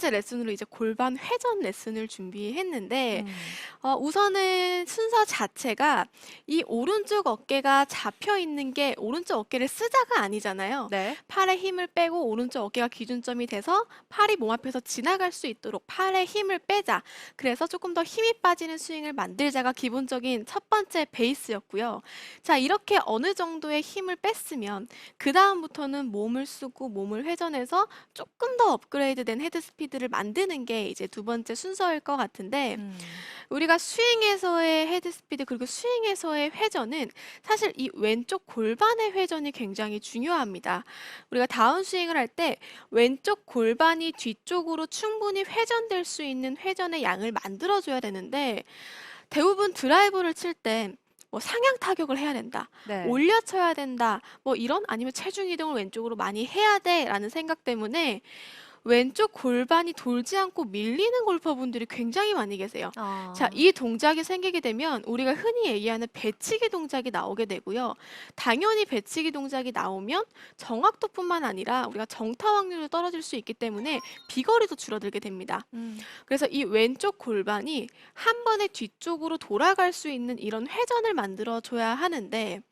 번째 레슨으로 이제 골반 회전 레슨을 준비했는데 음. 어, 우선은 순서 자체가 이 오른쪽 어깨가 잡혀 있는 게 오른쪽 어깨를 쓰자가 아니잖아요. 네. 팔에 힘을 빼고 오른쪽 어깨가 기준점이 돼서 팔이 몸 앞에서 지나갈 수 있도록 팔에 힘을 빼자. 그래서 조금 더 힘이 빠지는 스윙을 만들자가 기본적인 첫 번째 베이스였고요. 자, 이렇게 어느 정도의 힘을 뺐으면 그 다음부터는 몸을 쓰고 몸을 회전해서 조금 더 업그레이드된 헤드 스피드 를 만드는 게 이제 두 번째 순서일 것 같은데 음. 우리가 스윙에서의 헤드 스피드 그리고 스윙에서의 회전은 사실 이 왼쪽 골반의 회전이 굉장히 중요합니다. 우리가 다운 스윙을 할 때 왼쪽 골반이 뒤쪽으로 충분히 회전될 수 있는 회전의 양을 만들어줘야 되는데 대부분 드라이브를 칠때 뭐 상향 타격을 해야 된다. 네. 올려 쳐야 된다. 뭐 이런 아니면 체중 이동을 왼쪽으로 많이 해야 돼라는 생각 때문에 왼쪽 골반이 돌지 않고 밀리는 골퍼분들이 굉장히 많이 계세요. 아. 자, 이 동작이 생기게 되면 우리가 흔히 얘기하는 배치기 동작이 나오게 되고요. 당연히 배치기 동작이 나오면 정확도뿐만 아니라 우리가 정타 확률도 떨어질 수 있기 때문에 비거리도 줄어들게 됩니다. 음. 그래서 이 왼쪽 골반이 한 번에 뒤쪽으로 돌아갈 수 있는 이런 회전을 만들어 줘야 하는데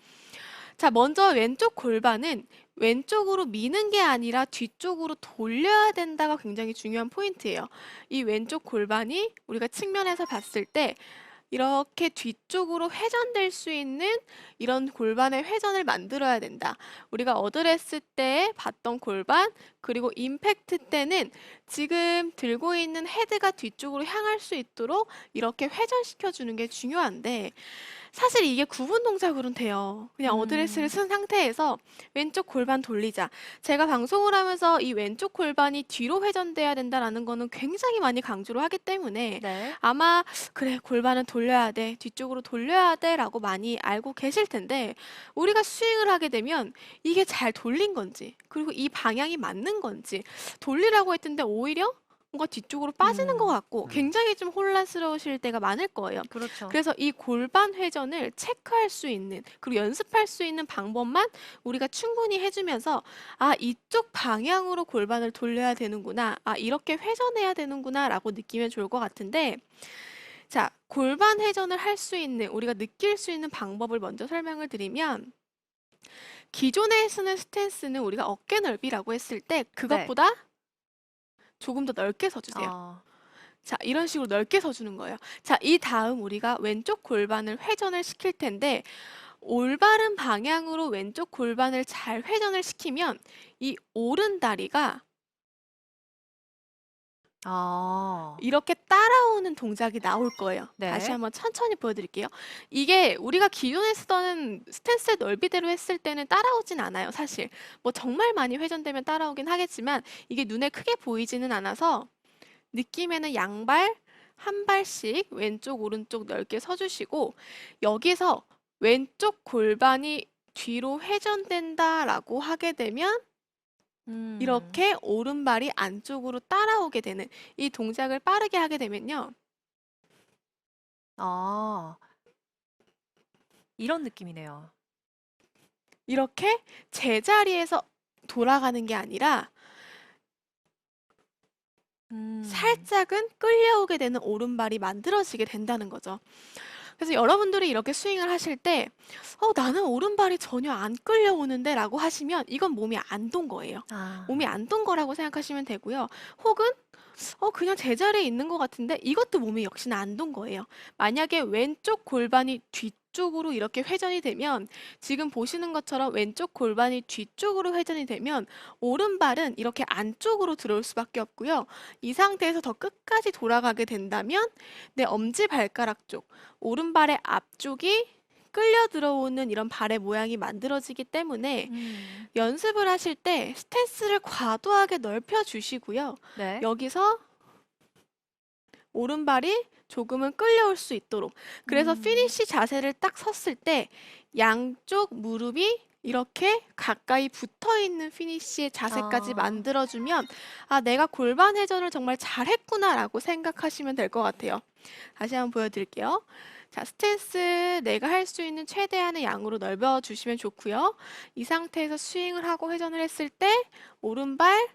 자, 먼저 왼쪽 골반은 왼쪽으로 미는 게 아니라 뒤쪽으로 돌려야 된다가 굉장히 중요한 포인트예요. 이 왼쪽 골반이 우리가 측면에서 봤을 때 이렇게 뒤쪽으로 회전될 수 있는 이런 골반의 회전을 만들어야 된다. 우리가 어드레스 때 봤던 골반, 그리고 임팩트 때는 지금 들고 있는 헤드가 뒤쪽으로 향할 수 있도록 이렇게 회전시켜 주는 게 중요한데 사실 이게 구분 동작으로는 돼요. 그냥 음. 어드레스를 쓴 상태에서 왼쪽 골반 돌리자. 제가 방송을 하면서 이 왼쪽 골반이 뒤로 회전돼야 된다라는 거는 굉장히 많이 강조를 하기 때문에 네. 아마 그래 골반은 돌려야 돼 뒤쪽으로 돌려야 돼라고 많이 알고 계실 텐데 우리가 스윙을 하게 되면 이게 잘 돌린 건지 그리고 이 방향이 맞는 건지 돌리라고 했던데 오히려 뭔가 뒤쪽으로 빠지는 음. 것 같고 굉장히 좀 혼란스러우실 때가 많을 거예요. 그렇죠. 그래서 이 골반 회전을 체크할 수 있는 그리고 연습할 수 있는 방법만 우리가 충분히 해주면서 아 이쪽 방향으로 골반을 돌려야 되는구나 아 이렇게 회전해야 되는구나 라고 느끼면 좋을 것 같은데 자 골반 회전을 할 수 있는 우리가 느낄 수 있는 방법을 먼저 설명을 드리면 기존에 쓰는 스탠스는 우리가 어깨 넓이라고 했을 때 그것보다 조금 더 넓게 서주세요. 아. 자, 이런 식으로 넓게 서주는 거예요. 자, 이 다음 우리가 왼쪽 골반을 회전을 시킬 텐데, 올바른 방향으로 왼쪽 골반을 잘 회전을 시키면 이 오른 다리가 아. 이렇게 따라오는 동작이 나올 거예요. 네. 다시 한번 천천히 보여드릴게요. 이게 우리가 기존에 쓰던 스탠스의 넓이대로 했을 때는 따라오진 않아요, 사실. 뭐 정말 많이 회전되면 따라오긴 하겠지만 이게 눈에 크게 보이지는 않아서 느낌에는 양발 한 발씩 왼쪽 오른쪽 넓게 서주시고 여기서 왼쪽 골반이 뒤로 회전된다라고 하게 되면 음. 이렇게 오른발이 안쪽으로 따라오게 되는 이 동작을 빠르게 하게 되면요. 아. 이런 느낌이네요. 이렇게 제자리에서 돌아가는 게 아니라 음. 살짝은 끌려오게 되는 오른발이 만들어지게 된다는 거죠. 그래서 여러분들이 이렇게 스윙을 하실 때, 어, 나는 오른발이 전혀 안 끌려오는데 라고 하시면 이건 몸이 안 돈 거예요. 아. 몸이 안 돈 거라고 생각하시면 되고요. 혹은 어 그냥 제자리에 있는 것 같은데 이것도 몸이 역시나 안 돈 거예요. 만약에 왼쪽 골반이 뒤 쪽으로 이렇게 회전이 되면 지금 보시는 것처럼 왼쪽 골반이 뒤쪽으로 회전이 되면 오른발은 이렇게 안쪽으로 들어올 수밖에 없고요. 이 상태에서 더 끝까지 돌아가게 된다면 내 엄지 발가락 쪽, 오른발의 앞쪽이 끌려 들어오는 이런 발의 모양이 만들어지기 때문에 음. 연습을 하실 때 스탠스를 과도하게 넓혀 주시고요. 네. 여기서 오른발이 조금은 끌려올 수 있도록. 그래서 음. 피니시 자세를 딱 섰을 때 양쪽 무릎이 이렇게 가까이 붙어 있는 피니시의 자세까지 아. 만들어주면 아, 내가 골반 회전을 정말 잘했구나라고 생각하시면 될 것 같아요. 다시 한번 보여드릴게요. 자, 스탠스 내가 할 수 있는 최대한의 양으로 넓혀 주시면 좋고요. 이 상태에서 스윙을 하고 회전을 했을 때 오른발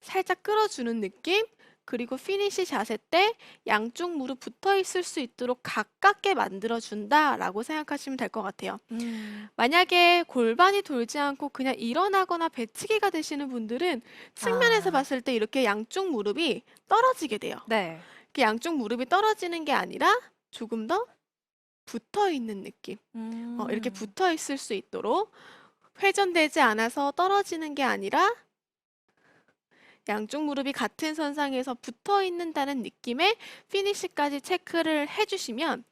살짝 끌어주는 느낌 그리고 피니시 자세 때 양쪽 무릎 붙어 있을 수 있도록 가깝게 만들어 준다라고 생각하시면 될 것 같아요. 음. 만약에 골반이 돌지 않고 그냥 일어나거나 배치기가 되시는 분들은 측면에서 아. 봤을 때 이렇게 양쪽 무릎이 떨어지게 돼요. 네. 그 양쪽 무릎이 떨어지는 게 아니라 조금 더 붙어 있는 느낌. 어, 이렇게 음. 붙어 있을 수 있도록 회전되지 않아서 떨어지는 게 아니라 양쪽 무릎이 같은 선상에서 붙어 있는다는 느낌의 피니시까지 체크를 해주시면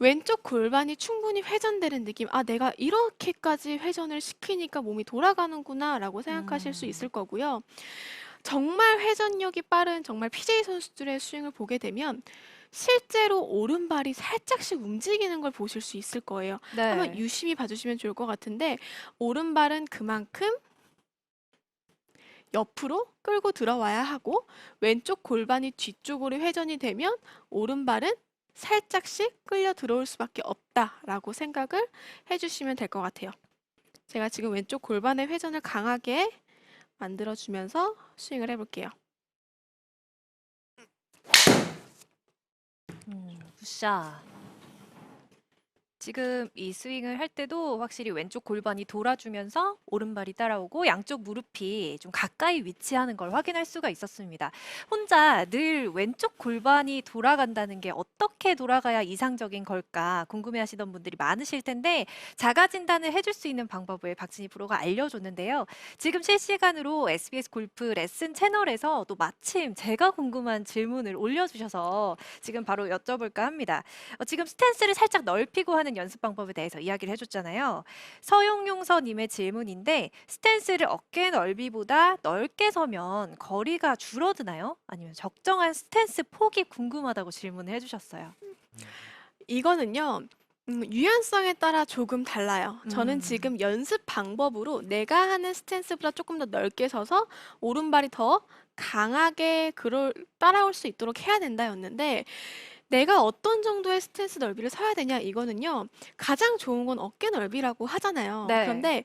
왼쪽 골반이 충분히 회전되는 느낌. 아, 내가 이렇게까지 회전을 시키니까 몸이 돌아가는구나 라고 생각하실 수 음. 있을 거고요. 정말 회전력이 빠른 정말 PJ 선수들의 스윙을 보게 되면 실제로 오른발이 살짝씩 움직이는 걸 보실 수 있을 거예요. 한번 네. 유심히 봐주시면 좋을 것 같은데 오른발은 그만큼 옆으로 끌고 들어와야 하고 왼쪽 골반이 뒤쪽으로 회전이 되면 오른발은 살짝씩 끌려 들어올 수밖에 없다라고 생각을 해주시면 될 것 같아요. 제가 지금 왼쪽 골반의 회전을 강하게 만들어주면서 스윙을 해볼게요. 음, 굿샷. 지금 이 스윙을 할 때도 확실히 왼쪽 골반이 돌아주면서 오른발이 따라오고 양쪽 무릎이 좀 가까이 위치하는 걸 확인할 수가 있었습니다. 혼자 늘 왼쪽 골반이 돌아간다는 게 어떻게 돌아가야 이상적인 걸까 궁금해하시던 분들이 많으실 텐데 자가 진단을 해줄 수 있는 방법을 박진희 프로가 알려줬는데요. 지금 실시간으로 SBS 골프 레슨 채널에서 또 마침 제가 궁금한 질문을 올려주셔서 지금 바로 여쭤볼까 합니다. 어, 지금 스탠스를 살짝 넓히고 하는 연습 방법에 대해서 이야기를 해줬잖아요. 서용용서님의 질문인데 스탠스를 어깨 넓이보다 넓게 서면 거리가 줄어드나요? 아니면 적정한 스탠스 폭이 궁금하다고 질문을 해주셨어요. 이거는요, 음, 유연성에 따라 조금 달라요. 저는 음. 지금 연습 방법으로 내가 하는 스탠스보다 조금 더 넓게 서서 오른발이 더 강하게 그럴, 따라올 수 있도록 해야 된다였는데, 내가 어떤 정도의 스탠스 넓이를 서야 되냐, 이거는요, 가장 좋은 건 어깨 넓이라고 하잖아요. 네. 그런데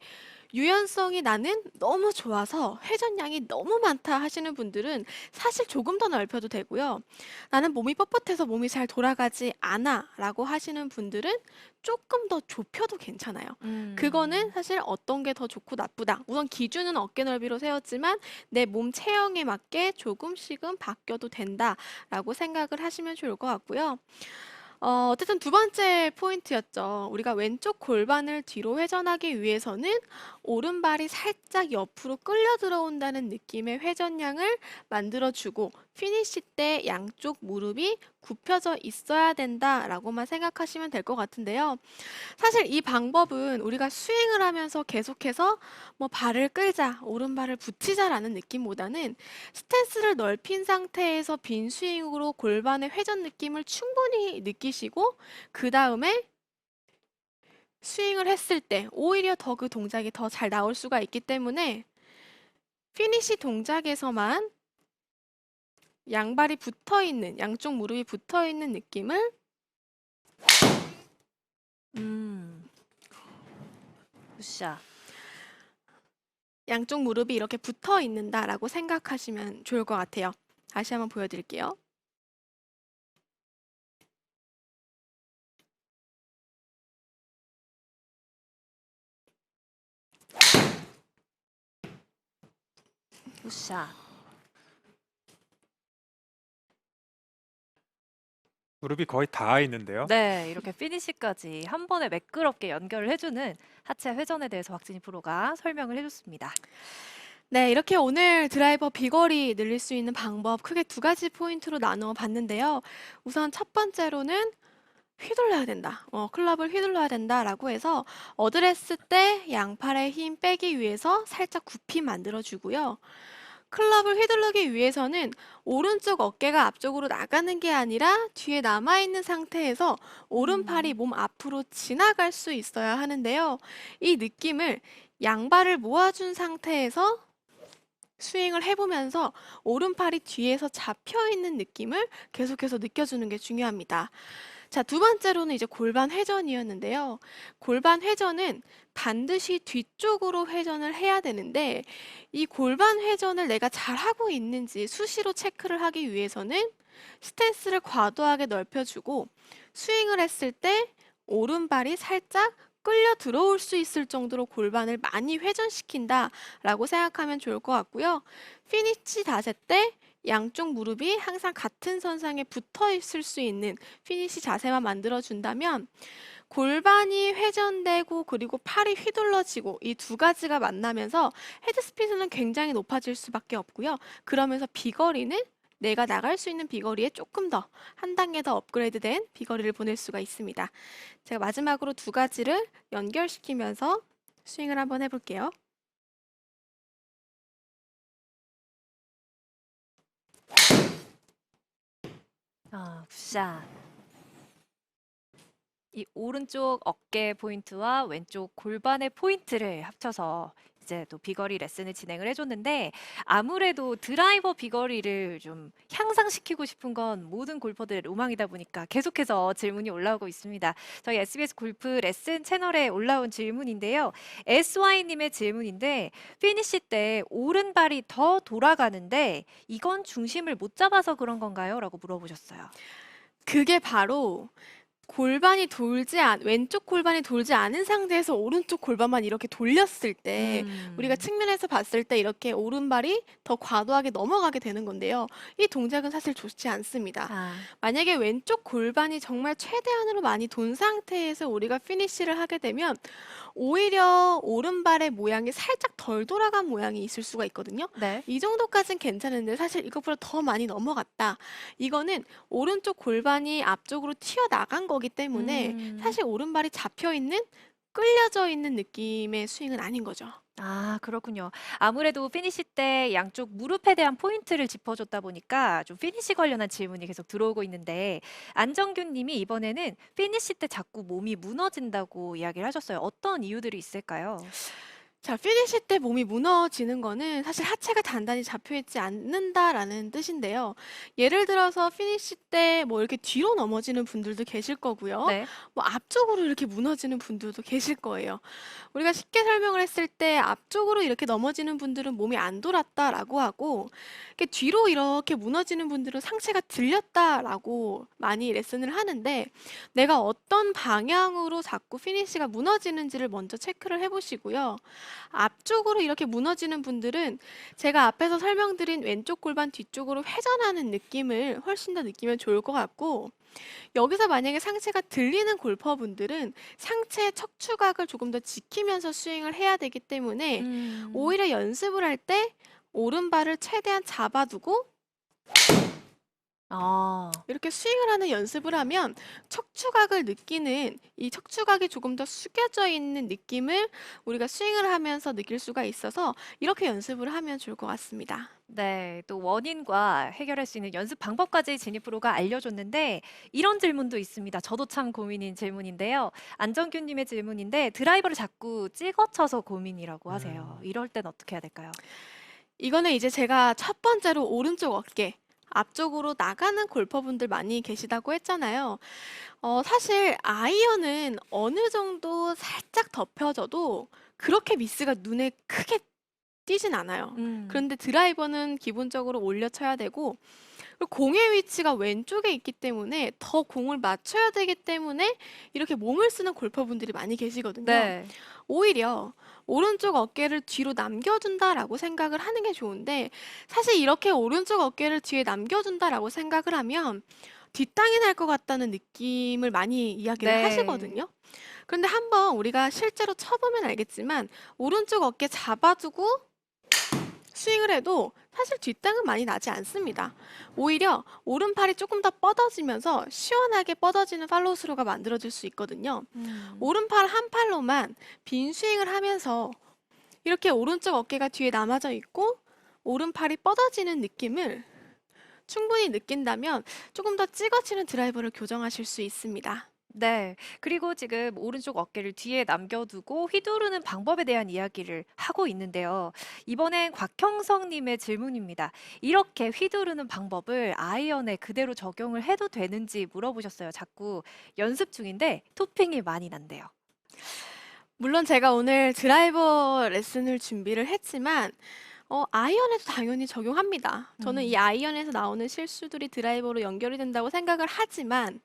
유연성이 나는 너무 좋아서 회전량이 너무 많다 하시는 분들은 사실 조금 더 넓혀도 되고요. 나는 몸이 뻣뻣해서 몸이 잘 돌아가지 않아 라고 하시는 분들은 조금 더 좁혀도 괜찮아요. 그거는 음. 사실 어떤 게 더 좋고 나쁘다. 우선 기준은 어깨 넓이로 세웠지만 내 몸 체형에 맞게 조금씩은 바뀌어도 된다라고 생각을 하시면 좋을 것 같고요. 어, 어쨌든 두 번째 포인트였죠. 우리가 왼쪽 골반을 뒤로 회전하기 위해서는 오른발이 살짝 옆으로 끌려 들어온다는 느낌의 회전량을 만들어주고 피니시 때 양쪽 무릎이 굽혀져 있어야 된다라고만 생각하시면 될 것 같은데요. 사실 이 방법은 우리가 스윙을 하면서 계속해서 뭐 발을 끌자, 오른발을 붙이자라는 느낌보다는 스탠스를 넓힌 상태에서 빈 스윙으로 골반의 회전 느낌을 충분히 느끼시고 그 다음에 스윙을 했을 때 오히려 더 그 동작이 더 잘 나올 수가 있기 때문에 피니시 동작에서만 양발이 붙어 있는, 양쪽 무릎이 붙어 있는 느낌을 음. 굿샷. 양쪽 무릎이 이렇게 붙어 있는다라고 생각하시면 좋을 것 같아요. 다시 한번 보여드릴게요. 굿샷. 무릎이 거의 닿아 있는데요. 네, 이렇게 피니시까지 한 번에 매끄럽게 연결을 해주는 하체 회전에 대해서 박진희 프로가 설명을 해줬습니다. 네, 이렇게 오늘 드라이버 비거리 늘릴 수 있는 방법 크게 두 가지 포인트로 나누어 봤는데요. 우선 첫 번째로는 휘둘러야 된다. 어, 클럽을 휘둘러야 된다라고 해서 어드레스 때 양팔의 힘 빼기 위해서 살짝 굽히 만들어 주고요. 클럽을 휘두르기 위해서는 오른쪽 어깨가 앞쪽으로 나가는 게 아니라 뒤에 남아있는 상태에서 오른팔이 몸 앞으로 지나갈 수 있어야 하는데요. 이 느낌을 양발을 모아준 상태에서 스윙을 해보면서 오른팔이 뒤에서 잡혀 있는 느낌을 계속해서 느껴주는 게 중요합니다. 자, 두 번째로는 이제 골반 회전이었는데요. 골반 회전은 반드시 뒤쪽으로 회전을 해야 되는데 이 골반 회전을 내가 잘 하고 있는지 수시로 체크를 하기 위해서는 스탠스를 과도하게 넓혀주고 스윙을 했을 때 오른발이 살짝 끌려 들어올 수 있을 정도로 골반을 많이 회전시킨다 라고 생각하면 좋을 것 같고요. 피니치 자세 때 양쪽 무릎이 항상 같은 선상에 붙어 있을 수 있는 피니시 자세만 만들어 준다면 골반이 회전되고 그리고 팔이 휘둘러지고 이 두 가지가 만나면서 헤드 스피드는 굉장히 높아질 수밖에 없고요. 그러면서 비거리는 내가 나갈 수 있는 비거리에 조금 더 한 단계 더 업그레이드된 비거리를 보낼 수가 있습니다. 제가 마지막으로 두 가지를 연결시키면서 스윙을 한번 해볼게요. 아, 굿샷. 이 오른쪽 어깨 포인트와 왼쪽 골반의 포인트를 합쳐서 이제 또 비거리 레슨을 진행을 해줬는데 아무래도 드라이버 비거리를 좀 향상시키고 싶은 건 모든 골퍼들의 로망이다 보니까 계속해서 질문이 올라오고 있습니다. 저희 SBS 골프 레슨 채널에 올라온 질문인데요. SY님의 질문인데 피니시 때 오른발이 더 돌아가는데 이건 중심을 못 잡아서 그런 건가요? 라고 물어보셨어요. 그게 바로 골반이 돌지 않, 왼쪽 골반이 돌지 않은 상태에서 오른쪽 골반만 이렇게 돌렸을 때 음. 우리가 측면에서 봤을 때 이렇게 오른발이 더 과도하게 넘어가게 되는 건데요. 이 동작은 사실 좋지 않습니다. 아, 만약에 왼쪽 골반이 정말 최대한으로 많이 돈 상태에서 우리가 피니쉬를 하게 되면 오히려 오른발의 모양이 살짝 덜 돌아간 모양이 있을 수가 있거든요. 네. 이 정도까진 괜찮은데 사실 이것보다 더 많이 넘어갔다. 이거는 오른쪽 골반이 앞쪽으로 튀어나간 거기 때문에 음. 사실 오른발이 잡혀 있는 끌려져 있는 느낌의 스윙은 아닌 거죠. 아, 그렇군요. 아무래도 피니시 때 양쪽 무릎에 대한 포인트를 짚어줬다 보니까 좀 피니시 관련한 질문이 계속 들어오고 있는데 안정균 님이 이번에는 피니시 때 자꾸 몸이 무너진다고 이야기를 하셨어요. 어떤 이유들이 있을까요? 자, 피니시 때 몸이 무너지는 거는 사실 하체가 단단히 잡혀 있지 않는다라는 뜻인데요. 예를 들어서 피니시 때 뭐 이렇게 뒤로 넘어지는 분들도 계실 거고요. 네. 뭐 앞쪽으로 이렇게 무너지는 분들도 계실 거예요. 우리가 쉽게 설명을 했을 때 앞쪽으로 이렇게 넘어지는 분들은 몸이 안 돌았다라고 하고 이렇게 뒤로 이렇게 무너지는 분들은 상체가 들렸다라고 많이 레슨을 하는데 내가 어떤 방향으로 자꾸 피니시가 무너지는지를 먼저 체크를 해보시고요. 앞쪽으로 이렇게 무너지는 분들은 제가 앞에서 설명드린 왼쪽 골반 뒤쪽으로 회전하는 느낌을 훨씬 더 느끼면 좋을 것 같고 여기서 만약에 상체가 들리는 골퍼분들은 상체의 척추각을 조금 더 지키면서 스윙을 해야 되기 때문에 음. 오히려 연습을 할 때 오른발을 최대한 잡아두고 아, 이렇게 스윙을 하는 연습을 하면 척추각을 느끼는 이 척추각이 조금 더 숙여져 있는 느낌을 우리가 스윙을 하면서 느낄 수가 있어서 이렇게 연습을 하면 좋을 것 같습니다. 네. 또 원인과 해결할 수 있는 연습 방법까지 제니프로가 알려줬는데 이런 질문도 있습니다. 저도 참 고민인 질문인데요. 안정균 님의 질문인데 드라이버를 자꾸 찍어쳐서 고민이라고 하세요. 이럴 땐 어떻게 해야 될까요? 이거는 이제 제가 첫 번째로 오른쪽 어깨 앞쪽으로 나가는 골퍼분들 많이 계시다고 했잖아요. 어, 사실 아이언은 어느 정도 살짝 덮여져도 그렇게 미스가 눈에 크게 띄진 않아요. 음. 그런데 드라이버는 기본적으로 올려 쳐야 되고 그리고 공의 위치가 왼쪽에 있기 때문에 더 공을 맞춰야 되기 때문에 이렇게 몸을 쓰는 골퍼분들이 많이 계시거든요. 네. 오히려 오른쪽 어깨를 뒤로 남겨준다라고 생각을 하는 게 좋은데 사실 이렇게 오른쪽 어깨를 뒤에 남겨준다라고 생각을 하면 뒷땅이 날 것 같다는 느낌을 많이 이야기를 네. 하시거든요. 그런데 한번 우리가 실제로 쳐보면 알겠지만 오른쪽 어깨 잡아두고 스윙을 해도 사실 뒷땅은 많이 나지 않습니다. 오히려 오른팔이 조금 더 뻗어지면서 시원하게 뻗어지는 팔로우 스루가 만들어질 수 있거든요. 음. 오른팔 한 팔로만 빈 스윙을 하면서 이렇게 오른쪽 어깨가 뒤에 남아져 있고 오른팔이 뻗어지는 느낌을 충분히 느낀다면 조금 더 찍어치는 드라이버를 교정하실 수 있습니다. 네. 그리고 지금 오른쪽 어깨를 뒤에 남겨두고 휘두르는 방법에 대한 이야기를 하고 있는데요. 이번엔 곽형성 님의 질문입니다. 이렇게 휘두르는 방법을 아이언에 그대로 적용을 해도 되는지 물어보셨어요. 자꾸 연습 중인데 토핑이 많이 난대요. 물론 제가 오늘 드라이버 레슨을 준비를 했지만 어, 아이언에도 당연히 적용합니다. 저는 이 음. 아이언에서 나오는 실수들이 드라이버로 연결이 된다고 생각을 하지만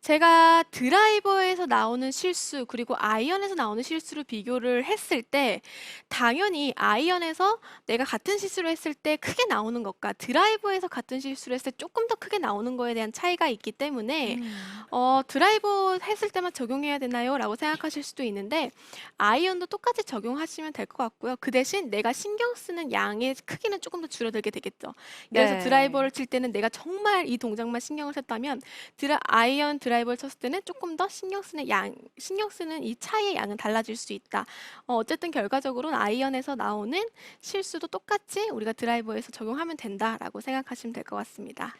제가 드라이버에서 나오는 실수 그리고 아이언에서 나오는 실수를 비교를 했을 때 당연히 아이언에서 내가 같은 실수를 했을 때 크게 나오는 것과 드라이버에서 같은 실수를 했을 때 조금 더 크게 나오는 거에 대한 차이가 있기 때문에 음. 어, 드라이버 했을 때만 적용해야 되나요? 라고 생각하실 수도 있는데, 아이언도 똑같이 적용하시면 될 것 같고요. 그 대신 내가 신경 쓰는 양의 크기는 조금 더 줄어들게 되겠죠. 그래서 네. 드라이버를 칠 때는 내가 정말 이 동작만 신경을 썼다면, 드라, 아이언 드라이버 를 쳤을 때는 조금 더 신경 쓰는 양, 신경 쓰는 이 차이의 양은 달라질 수 있다. 어, 어쨌든 결과적으로는 아이언에서 나오는 실수도 똑같이 우리가 드라이버에서 적용하면 된다라고 생각하시면 될 것 같습니다.